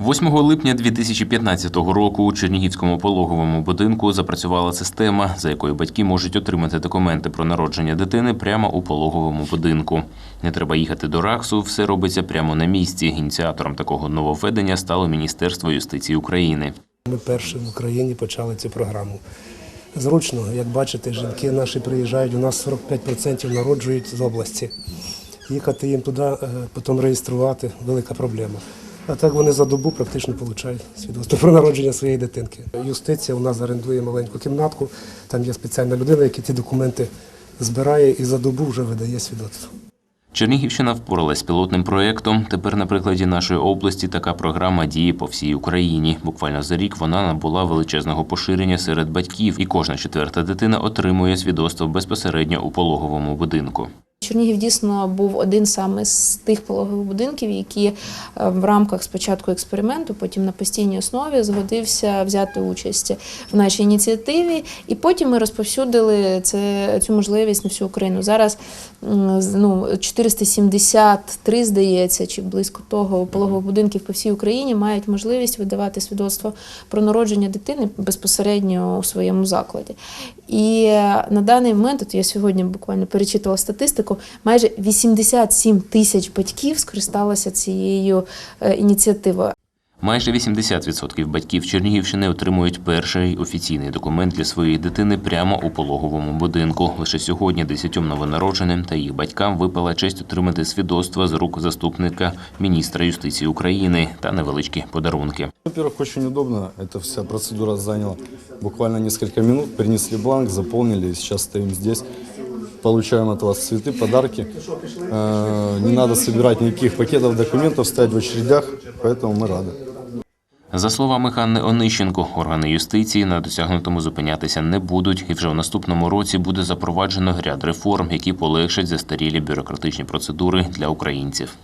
8 липня 2015 року у Чернігівському пологовому будинку запрацювала система, за якою батьки можуть отримати документи про народження дитини прямо у пологовому будинку. Не треба їхати до РАКСу, все робиться прямо на місці. Ініціатором такого нововведення стало Міністерство юстиції України. Ми перші в Україні почали цю програму. Зручно, як бачите, жінки наші приїжджають, у нас 45% народжують з області. Їхати їм туди, е, потім реєструвати велика проблема. А так вони за добу практично отримують свідоцтво про народження своєї дитинки. Юстиція у нас орендує маленьку кімнатку, там є спеціальна людина, яка ті документи збирає і за добу вже видає свідоцтво. Чернігівщина впоралась з пілотним проєктом. Тепер на прикладі нашої області така програма діє по всій Україні. Буквально за рік вона набула величезного поширення серед батьків, і кожна четверта дитина отримує свідоцтво безпосередньо у пологовому будинку. Чернігів дійсно був один саме з тих пологових будинків, які е, в рамках спочатку експерименту, потім на постійній основі згодився взяти участь в нашій ініціативі, і потім ми розповсюдили це, цю можливість на всю Україну. Зараз ну, 473, здається, чи близько того пологових будинків по всій Україні мають можливість видавати свідоцтво про народження дитини безпосередньо у своєму закладі. І на даний момент, от я сьогодні буквально перечитувала статистику, майже 87 тисяч батьків скористалися цією е, ініціативою. Майже 80% батьків Чернігівщини отримують перший офіційний документ для своєї дитини прямо у пологовому будинку. Лише сьогодні десятьом новонародженим та їх батькам випала честь отримати свідоцтва з рук заступника міністра юстиції України та невеличкі подарунки. Во-первых, очень удобно. Эта вся процедура заняла буквально несколько минут. Принесли бланк, заполнили, и сейчас стоим здесь. Получаем от вас цветы, подарки. Э, Не надо собирать никаких пакетов документов, стоять в очередях, поэтому мы рады. За словами Ханни Онищенко, органи юстиції на досягнутому зупинятися не будуть, і вже в наступному році буде запроваджено ряд реформ, які полегшать застарілі бюрократичні процедури для українців.